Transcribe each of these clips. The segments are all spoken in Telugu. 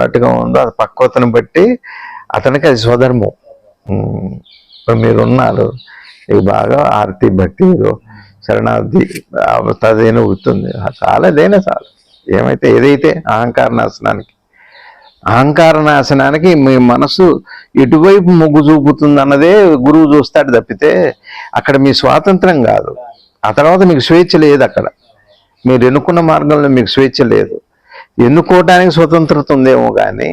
అన్నట్టుగా ఉందో అది పక్వతను బట్టి అతనికి అది స్వధర్మం. ఉమ్, ఇప్పుడు మీరున్నారు ఇది బాగా ఆర్తి భక్తి శరణార్థి తదేనా గుర్తుంది చాలా దేనే చాలు. ఏమైతే ఏదైతే అహంకార నాశనానికి అహంకార నాశనానికి మీ మనసు ఎటువైపు మొగ్గు చూపుతుంది అన్నదే గురువు చూస్తాడు తప్పితే అక్కడ మీ స్వాతంత్రం కాదు. ఆ తర్వాత మీకు స్వేచ్ఛ లేదు అక్కడ. మీరు ఎన్నుకున్న మార్గంలో మీకు స్వేచ్ఛ లేదు. ఎన్నుకోవటానికి స్వతంత్రత ఉందేమో కానీ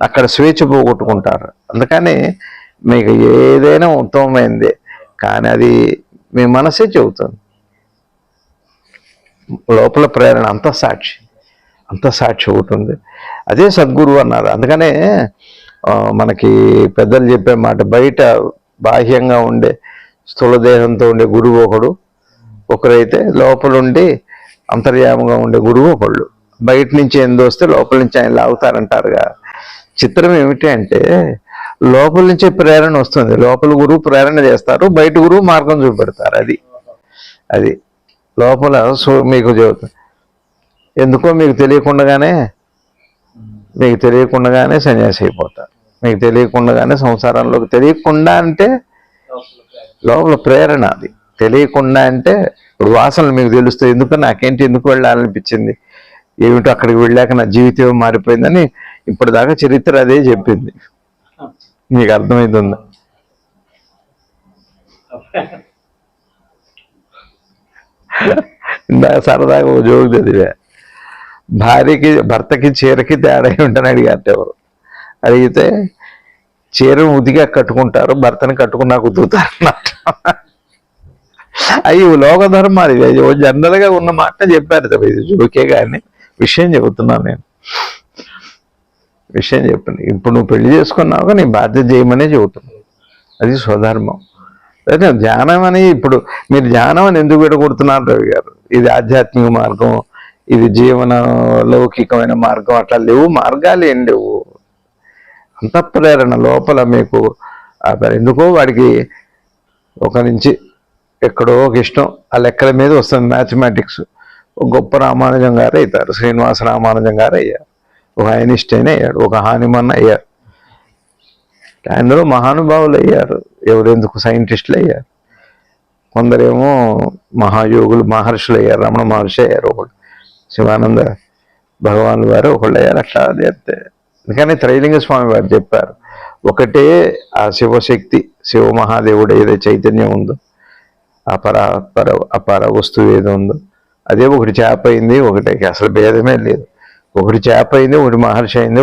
అక్కడ స్వేచ్ఛ పోగొట్టుకుంటారు. అందుకని మీకు ఏదైనా ఉత్తమమైందే కానీ అది మీ మనసే చెబుతుంది. లోపల ప్రేరణ అంత సాక్షి అంత సాక్షి ఒకటి ఉంది. అదే సద్గురువు అన్నారు. అందుకనే మనకి పెద్దలు చెప్పే మాట బయట బాహ్యంగా ఉండే స్థూల దేహంతో ఉండే గురువు ఒకడు ఒకరైతే లోపల ఉండి అంతర్యామంగా ఉండే గురువు ఒకళ్ళు. బయట నుంచి ఏం దోస్తే లోపల నుంచి ఆయన లాగుతారంటారుగా. చిత్రం ఏమిటి అంటే లోపల నుంచే ప్రేరణ వస్తుంది. లోపల గురువు ప్రేరణ చేస్తారు బయట గురువు మార్గం చూపెడతారు. అది అది. లోపల సో మీకు చెబుతుంది ఎందుకో మీకు తెలియకుండానే మీకు తెలియకుండానే సన్యాసి అయిపోతారు. మీకు తెలియకుండానే సంసారంలోకి తెలియకుండా అంటే లోపల ప్రేరణ అది. తెలియకుండా అంటే ఇప్పుడు వాసనలు మీకు తెలుస్తాయి. ఎందుకు నాకేంటి ఎందుకు వెళ్ళాలనిపించింది? ఏమిటో అక్కడికి వెళ్ళాక నా జీవితం మారిపోయిందని ఇప్పటిదాకా చరిత్ర అదే చెప్పింది. నీకు అర్థమవుతుందా ఇందాక సరదాగా ఓ జోక్ చదివా. భార్యకి భర్తకి చీరకి తేడా ఏమిటని అడిగారు ఎవరు? అడిగితే చీర ఉదిగా కట్టుకుంటారు భర్తని కట్టుకున్నా కుదురుతారు అన్నట్టు అవి లోక ధర్మాలు ఇవి. జనరల్గా ఉన్న మాట చెప్పారు తప్ప ఇది జోకే కానీ. విషయం చెబుతున్నాను నేను. విషయం చెప్పండి. ఇప్పుడు నువ్వు పెళ్ళి చేసుకున్నావు నీ బాధ్యత చేయమనే చెబుతున్నావు. అది స్వధర్మం. అయితే ధ్యానం అని ఇప్పుడు మీరు ధ్యానం అని ఎందుకు విడగొడుతున్నారు రవి గారు? ఇది ఆధ్యాత్మిక మార్గం ఇది జీవన లౌకికమైన మార్గం అట్లా లేవు మార్గాలు ఏం లేవు. అంత ప్రేరణ లోపల మీకు ఎందుకో వాడికి ఒక నుంచి ఎక్కడో ఒక ఇష్టం ఆ లెక్కల మీద వస్తుంది మ్యాథమెటిక్స్. ఒక గొప్ప రామానుజం గారు అవుతారు. శ్రీనివాస రామానుజం గారు అయ్యారు. ఒక ఐనిస్టైన్ అయ్యాడు ఒక హానిమన్ అయ్యారు. అందరూ మహానుభావులు అయ్యారు. ఎవరెందుకు సైంటిస్టులు అయ్యారు. కొందరేమో మహాయోగులు మహర్షులు అయ్యారు రమణ మహర్షి అయ్యారు. ఒకళ్ళు శివానంద భగవాన్ వారు ఒకళ్ళు అయ్యారు. అట్లా చేస్తే అందుకని త్రైలింగ స్వామి వారు చెప్పారు ఒకటే ఆ శివశక్తి శివ మహాదేవుడు ఏదో చైతన్యం ఉందో అపర అపర అపార వస్తువు ఏదో ఉందో అదే ఒకటి చేప అయింది ఒకటి అసలు భేదమే లేదు. ఒకటి చేప అయింది ఒకటి మహర్షి అయింది